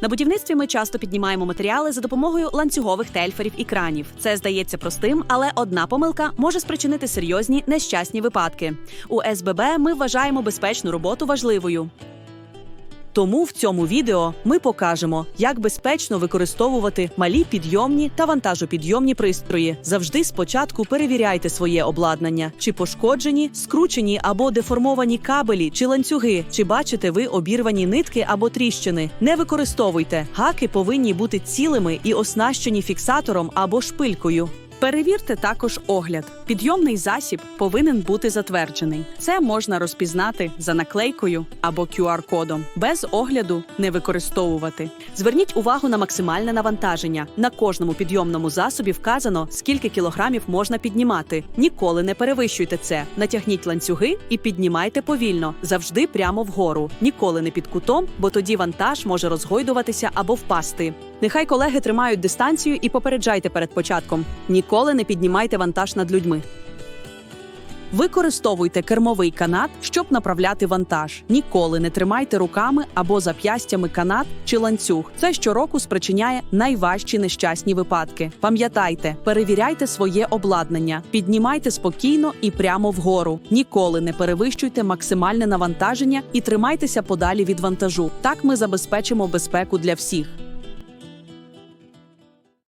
На будівництві ми часто піднімаємо матеріали за допомогою ланцюгових тельферів і кранів. Це здається простим, але одна помилка може спричинити серйозні нещасні випадки. У СББ ми вважаємо безпечну роботу важливою. Тому в цьому відео ми покажемо, як безпечно використовувати малі підйомні та вантажопідйомні пристрої. Завжди спочатку перевіряйте своє обладнання, чи пошкоджені, скручені або деформовані кабелі чи ланцюги, чи бачите ви обірвані нитки або тріщини. Не використовуйте. Гаки повинні бути цілими і оснащені фіксатором або шпилькою. Перевірте також огляд. Підйомний засіб повинен бути затверджений. Це можна розпізнати за наклейкою або QR-кодом. Без огляду не використовувати. Зверніть увагу на максимальне навантаження. На кожному підйомному засобі вказано, скільки кілограмів можна піднімати. Ніколи не перевищуйте це. Натягніть ланцюги і піднімайте повільно, завжди прямо вгору. Ніколи не під кутом, бо тоді вантаж може розгойдуватися або впасти. Нехай колеги тримають дистанцію і попереджайте перед початком. Ніколи не піднімайте вантаж над людьми. Використовуйте кермовий канат, щоб направляти вантаж. Ніколи не тримайте руками або зап'ястями канат чи ланцюг. Це щороку спричиняє найважчі нещасні випадки. Пам'ятайте, перевіряйте своє обладнання, піднімайте спокійно і прямо вгору. Ніколи не перевищуйте максимальне навантаження і тримайтеся подалі від вантажу. Так ми забезпечимо безпеку для всіх.